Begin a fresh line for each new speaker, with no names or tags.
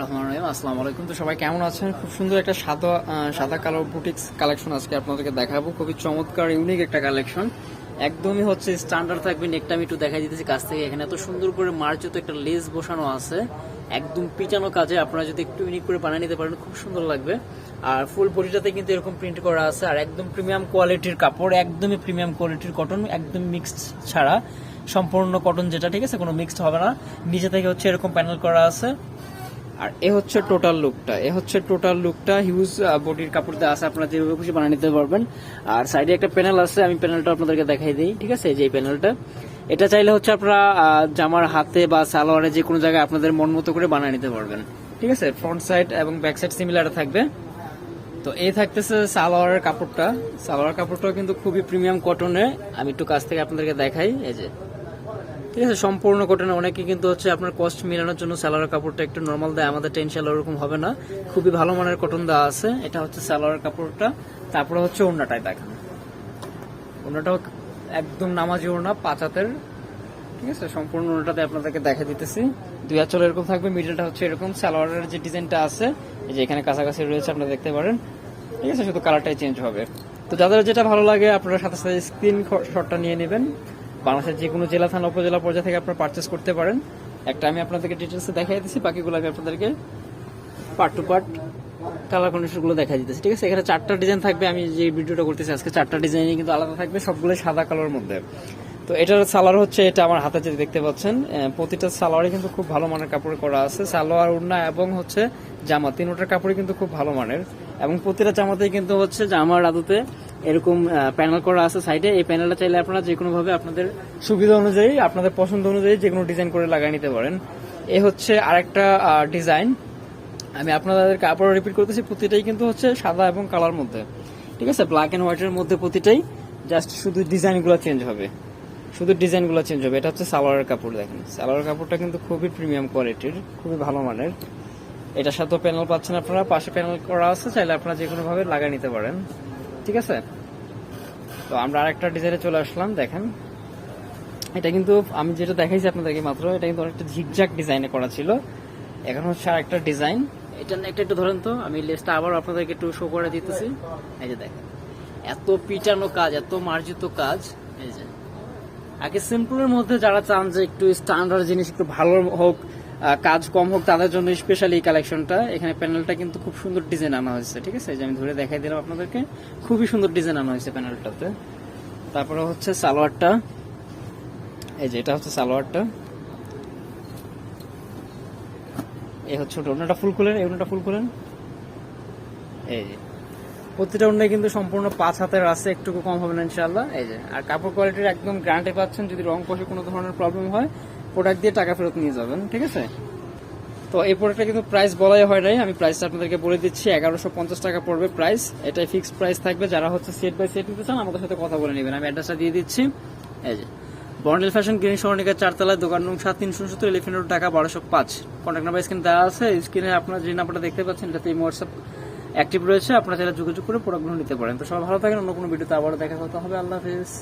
রহমান আলাইকুম। তো সবাই কেমন আছেন? খুব সুন্দর একটা সাদা সাদা বুটিক্স কালেকশন আজকে আপনাদেরকে দেখাবো। খুবই চমৎকার ইউনিক একটা কালেকশন একদমই হচ্ছে স্ট্যান্ডার্ড আমি একটু দিতেছি কাছ থেকে। এখানে এত সুন্দর করে একটা লেস বসানো আছে। একদম পিটানো কাজে, আপনারা যদি একটু ইউনিক করে বানিয়ে নিতে পারেন, খুব সুন্দর লাগবে। আর ফুল বডিটাতে কিন্তু এরকম প্রিন্ট করা আছে। আর একদম প্রিমিয়াম কোয়ালিটির কাপড়, একদমই প্রিমিয়াম কোয়ালিটির কটন একদম মিক্সড ছাড়া। সম্পূর্ণ কটন যেটা, ঠিক আছে? কোনো মিক্সড হবে না। নিচে থেকে হচ্ছে এরকম প্যানেল করা আছে। আর এ হচ্ছে টোটাল লুকটা এ হচ্ছে টোটাল লুকটা হিউজ বডির কাপড় দিয়ে আছে, আপনারা যেভাবে খুশি বানিয়ে নিতে পারবেন। আর সাইডে একটা প্যানেল আছে, আমি প্যানেলটা আপনাদেরকে দেখাই দিই, ঠিক আছে? যে প্যানেলটা এটা চাইলে হচ্ছে আপনারা জামার হাতে বা সালোয়ারে যে কোনো জায়গায় আপনাদের মন মতো করে বানিয়ে নিতে পারবেন, ঠিক আছে? ফ্রন্ট সাইড এবং ব্যাক সাইড সিমিলার থাকবে। তো এই থাকতেছে সালোয়ারের কাপড়টা। সালোয়ার কাপড়টাও কিন্তু খুবই প্রিমিয়াম কটনে আমি একটু কাছ থেকে আপনাদেরকে দেখাই, এই যে। ঠিক আছে, সম্পূর্ণ কটনে অনেকে কিন্তু হচ্ছে আপনার কস্ট মেলানোর জন্য সালোয়ার কাপড়টা একটু নর্মাল দেয়, আমাদের টেনশন ওরকম হবে না। খুবই ভালো মানের কটন দেওয়া আছে, এটা হচ্ছে সালোয়ার কাপড়টা। তারপরে হচ্ছে ওড়নাটাই দেখানো। ওড়নাটাও একদম নামাজি ওড়না পাঁচাতের ঠিক আছে, সম্পূর্ণ ওড়নাটাতে আপনাদেরকে দেখা দিতেছি। দুই আঁচল এরকম থাকবে মিডলটা হচ্ছে এরকম। সালোয়ারের যে ডিজাইনটা আছে, এই যে এখানে কাছাকাছি রয়েছে, আপনারা দেখতে পারেন। ঠিক আছে, শুধু কালারটাই চেঞ্জ হবে। তো যাদের যেটা ভালো লাগে, আপনারা সাথে সাথে স্ক্রিন শটটা নিয়ে নেবেন। বাংলাদেশের যে কোনো জেলা, থানা, উপজেলা পর্যায়ে থেকে আপনারা পারচেস করতে পারেন। একটা আমি আপনাদেরকে ডিটেলসে দেখাই দিচ্ছি বাকিগুলো আমি আপনাদেরকে পার্ট টু পার্ট কালার কন্ডিশনগুলো দেখা দিতেছি, ঠিক আছে? এখানে চারটা ডিজাইন থাকবে, আমি যে ভিডিওটা করতেছি আজকে চারটা ডিজাইনই কিন্তু আলাদা থাকবে, সবগুলো সাদা কালার মধ্যে। তো এটার সালোয়ার হচ্ছে, এটা আমার হাতে যেটা দেখতে পাচ্ছেন প্রতিটা সালোয়ারে কিন্তু খুব ভালো মানের কাপড় করা আছে। সালোয়ার, উড়না এবং হচ্ছে জামা, তিনটার কাপড়ই কিন্তু খুব ভালো মানের। এবং প্রতিটা জামাতেই কিন্তু হচ্ছে জামার আদতে এরকম প্যানেল করা আছে সাইডে এই প্যানেলটা চাইলে আপনারা যে কোনো ভাবে আপনাদের সুবিধা অনুযায়ী, আপনাদের পছন্দ অনুযায়ী যে কোনো ডিজাইন করে লাগিয়ে নিতে পারেন। এ হচ্ছে আরেকটা ডিজাইন আমি আপনাদের কাপড় রিপিট করতেছি, প্রতিটাই কিন্তু হচ্ছে সাদা এবং কালার মধ্যে। ঠিক আছে? ব্ল্যাক এন্ড হোয়াইটের মধ্যে প্রতিটাই জাস্ট শুধু ডিজাইনগুলো চেঞ্জ হবে। শুধু ডিজাইনগুলো চেঞ্জ হবে। এটা হচ্ছে সালোয়ারের কাপড়, দেখেন। সালোয়ার কাপড়টা কিন্তু খুবই প্রিমিয়াম কোয়ালিটির খুবই ভালো মানের। এটার সাথে প্যানেল পাচ্ছেন আপনারা। পাশে প্যানেল করা আছে, চাইলে আপনারা যে কোনো ভাবে লাগিয়ে নিতে পারেন। ঠিক আছে? তো আমরা আরেকটা ডিজাইনে চলে আসলাম, দেখেন। এটা কিন্তু আমি যেটা দেখাইছি আপনাদেরকে মাত্র, এটা কিন্তু অনেকটা ঝিকঝাক ডিজাইনে করা ছিল। এখন হচ্ছে আরেকটা ডিজাইন এটা একটা একটু ধরেন তো, আমি লেসটা আবার আপনাদেরকে একটু শো করে দিতেছি। এই যে দেখেন, এত পিটানো কাজ, এত মার্জিত কাজ। এই যে, আগে সিম্পলের মধ্যে যারা চান যে একটু স্ট্যান্ডার্ড জিনিস একটু ভালো হোক কাজ কম হোক, তাদের জন্য স্পেশালি এই কালেকশনটা এখানে প্যানেলটা কিন্তু খুব সুন্দর ডিজাইন আনা হয়েছে, ঠিক আছে? আমি ধরে দেখাই দিলাম আপনাদেরকে। খুবই সুন্দর ডিজাইন আনা হয়েছে প্যানেলটাতে তারপরে হচ্ছে সালোয়ারটা। এই যে এটা হচ্ছে সালোয়ারটা। এই হচ্ছে ওনাটা ফুল খুলেন, এই ওনাটা ফুল খুলেন। এই যে। প্রতিটা ওনায় কিন্তু সম্পূর্ণ পাঁচ হাতের আছে একটু কম হবে না ইনশাল্লাহ এই যে। আর কাপড় কোয়ালিটির একদম গ্যারান্টি পাচ্ছেন, যদি রং কষে কোনো ধরনের প্রবলেম হয় প্রোডাক্ট দিয়ে টাকা ফেরত নিয়ে যাবেন, ঠিক আছে? তো এই প্রোডাক্টটা কিন্তু প্রাইস বলাই হয় নাই, আমি প্রাইসটা আপনাদেরকে বলে দিচ্ছি, এগারোশো পঞ্চাশ টাকা পড়বে প্রাইস এটাই ফিক্সড প্রাইস থাকবে, যারা হচ্ছে সেট বাই সেট নিতে চান, আমাদের সাথে কথা বলে নেবেন। আমি অ্যাড্রেসটা দিয়ে দিচ্ছি। এই যে বন্ডেল ফ্যাশন গ্রিন সরণিকা চারতলায় দোকান নং সাত, তিনশো সত্তর এলিফেন্ট রোড ঢাকা, বারোশো পাঁচ। কন্ট্যাক্ট নাম্বার স্ক্রিন দেওয়া আছে স্ক্রিনে আপনার যে নাম্বারটা দেখতে পাচ্ছেন এটাতে এই হোয়াটসঅ্যাপ অ্যাক্টিভ রয়েছে, আপনারা যারা যোগাযোগ করে প্রোডাক্টগুলো নিতে পারেন। তো সবাই ভালো থাকেন, অন্য কোনো ভিডিওতে আবারও দেখা করতে হবে। আল্লাহ হাফিজ।